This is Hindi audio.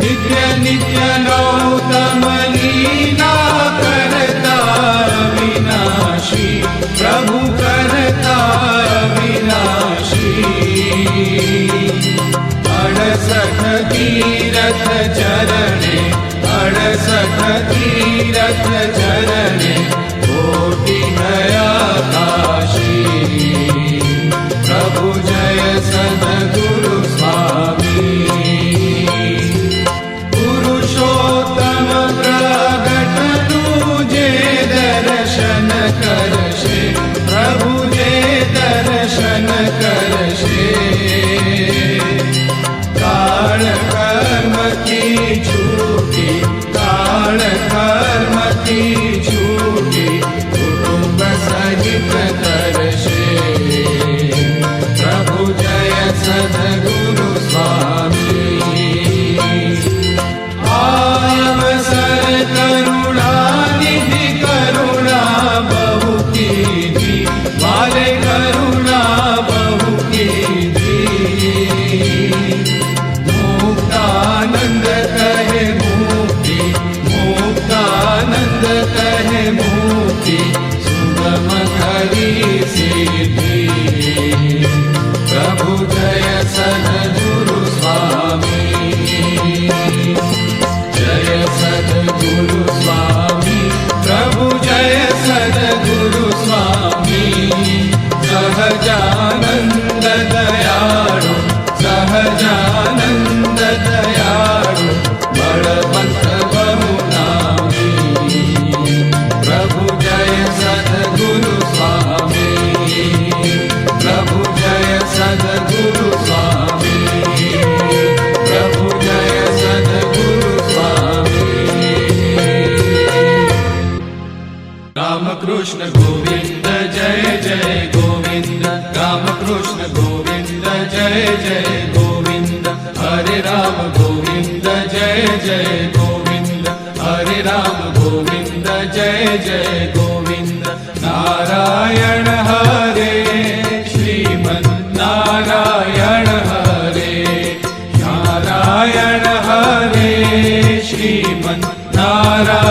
नित्य नित्यमलीकरता विनाशी प्रभु करता विनाशी अडसखति रथ चरणसखति रथ चरण। hadisi गोविंद गोविन्द जय जय गोविन्द रामकृष्ण गोविंद, जय जय गोविंद। हरे राम गोविंद, जय जय गोविंद। हरे राम गोविंद, जय जय गोविंद। नारायण हरे श्रीमन् नारायण हरे। नारायण हरे श्रीमन् नारायण